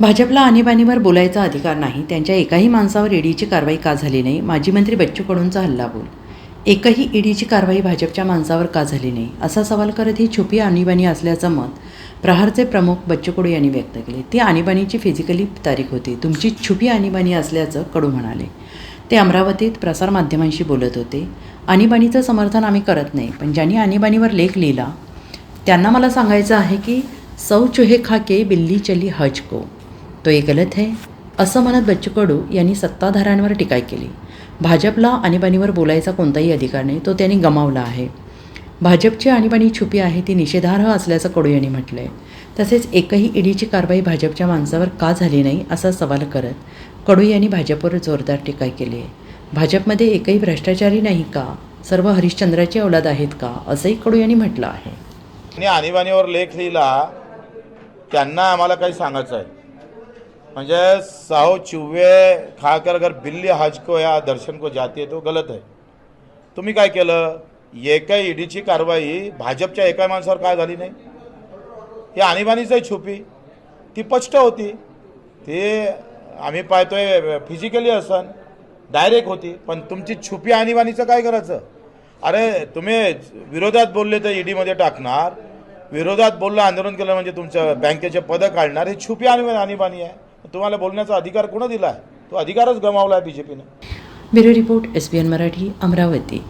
भाजपला आणीबाणीवर बोलायचा अधिकार नाही. त्यांच्या एकाही माणसावर ईडीची कारवाई का झाली नाही? माजी मंत्री बच्चू कडूंचा हल्लाबोल. एकही ईडीची कारवाई भाजपच्या माणसावर का झाली नाही? असा सवाल करत ही छुपी आणीबाणी असल्याचं मत प्रहारचे प्रमुख बच्चू कडू यांनी व्यक्त केले. ती आणीबाणीची फिजिकली तारीख होती. तुमची छुपी आणीबाणी असल्याचं कडू म्हणाले. ते अमरावतीत प्रसारमाध्यमांशी बोलत होते. आणीबाणीचं समर्थन आम्ही करत नाही. पण ज्यांनी आणीबाणीवर लेख लिहिला त्यांना मला सांगायचं आहे की सौ चुहे खाके बिल्ली चली हज को. तो ये गलत है असं म्हणत बच्चू कडू यांनी सत्ताधाऱ्यांवर टीका केली. भाजपला आणीबाणीवर बोलायचा कोणताही अधिकार नाही तो त्यांनी गमावला आहे. भाजपची आणीबाणी छुपी आहे ती निषेधार्ह असल्याचं कडू यांनी म्हटलं आहे तसेच एकही ईडीची कारवाई भाजपच्या माणसावर का झाली नाही असा सवाल करत कडू यांनी भाजपवर जोरदार टीका केली आहे. भाजपमध्ये एकही भ्रष्टाचारी नाही का? सर्व हरिश्चंद्राची औलाद आहेत का? असंही कडू यांनी म्हटलं आहे. आणीबाणीवर लेख लिहिला त्यांना आम्हाला काही सांगायचं आहे. म्हणजे साहो चिव्वे खाकर अगर बिल्ली हज को या दर्शन को जाती है तो गलत आहे तुम्ही काय केलं? एका ईडीची कारवाई भाजपच्या एका माणसावर काय झाली नाही? ही आणीबाणीच आहे छुपी. ती स्पष्ट होती. ती आम्ही पाहतोय फिजिकली असन डायरेक्ट होती. पण तुमची छुपी आणीबाणीचं काय करायचं? अरे तुम्ही विरोधात बोलले तर ईडीमध्ये टाकणार. विरोधात बोललं आंदोलन केलं म्हणजे तुमचं बँकेचे पदं काढणार. हे छुपी आणि आणीबाणी आहे. तुम्हाला बोलण्याचा अधिकार कोणं दिला आहे तो अधिकारच गमावला आहे बी जे पीनं bureau report S B N Marathi Amravati.